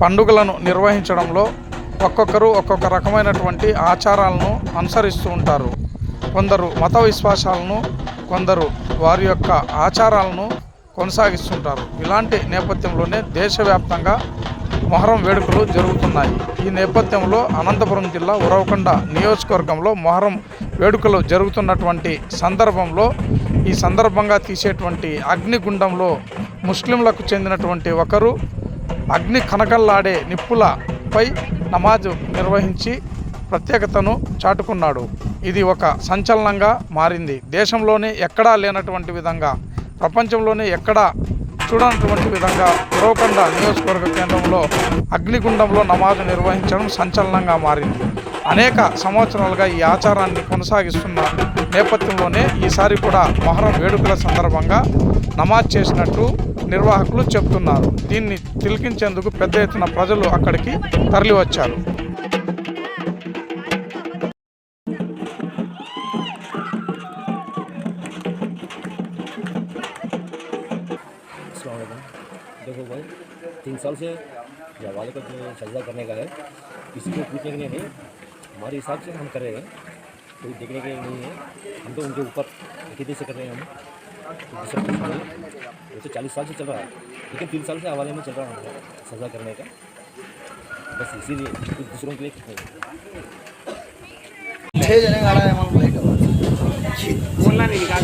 పండుగలను నిర్వహించడంలో ఒక్కొక్కరు ఒక్కొక్క రకమైనటువంటి ఆచారాలను అనుసరిస్తూ ఉంటారు. కొందరు మత విశ్వాసాలను కొందరు వారి యొక్క ఆచారాలను కొనసాగిస్తుంటారు. ఇలాంటి నేపథ్యంలోనే దేశవ్యాప్తంగా మొహరం వేడుకలు జరుగుతున్నాయి. ఈ నేపథ్యంలో అనంతపురం జిల్లా ఉరవకొండ నియోజకవర్గంలో మొహరం వేడుకలు జరుగుతున్నటువంటి సందర్భంలో ఈ సందర్భంగా తీసేటువంటి అగ్నిగుండంలో ముస్లింలకు చెందినటువంటి ఒకరు అగ్ని కనకల్లాడే నిప్పులపై నమాజు నిర్వహించి ప్రత్యేకతను చాటుకున్నాడు. ఇది ఒక సంచలనంగా మారింది. దేశంలోనే ఎక్కడా లేనటువంటి విధంగా ప్రపంచంలోనే ఎక్కడా చూడనటువంటి విధంగా ఉరవకొండ నియోజకవర్గ కేంద్రంలో అగ్నిగుండంలో నమాజు నిర్వహించడం సంచలనంగా మారింది. అనేక సంవత్సరాలుగా ఈ ఆచారాన్ని కొనసాగిస్తున్న నేపథ్యంలోనే ఈసారి కూడా మొహరం వేడుకల సందర్భంగా నమాజ్ చేసినట్టు నిర్వాహకులు చెబుతున్నారు దీన్ని తిలకించేందుకు పెద్ద ఎత్తున ప్రజలు అక్కడికి తరలివచ్చారు अस्सलाम वालेकुम देखो भाई तीन साल से जो हवाले को जो सजदा करने का है किसी को पूछने के लिए नहीं हमारे हिसाब से हम कर रहे हैं कोई देखने के लिए नहीं है। हम तो उनके ऊपर अकीदे से कर रहे हैं हम। तो दूसरा कुछ वो तो चालीस साल से चल रहा है। लेकिन तीन साल से हवाले में चल रहा है सजा करने का। बस इसीलिए कुछ दूसरों के लिए कुछ नहीं बोलना नहीं निकाल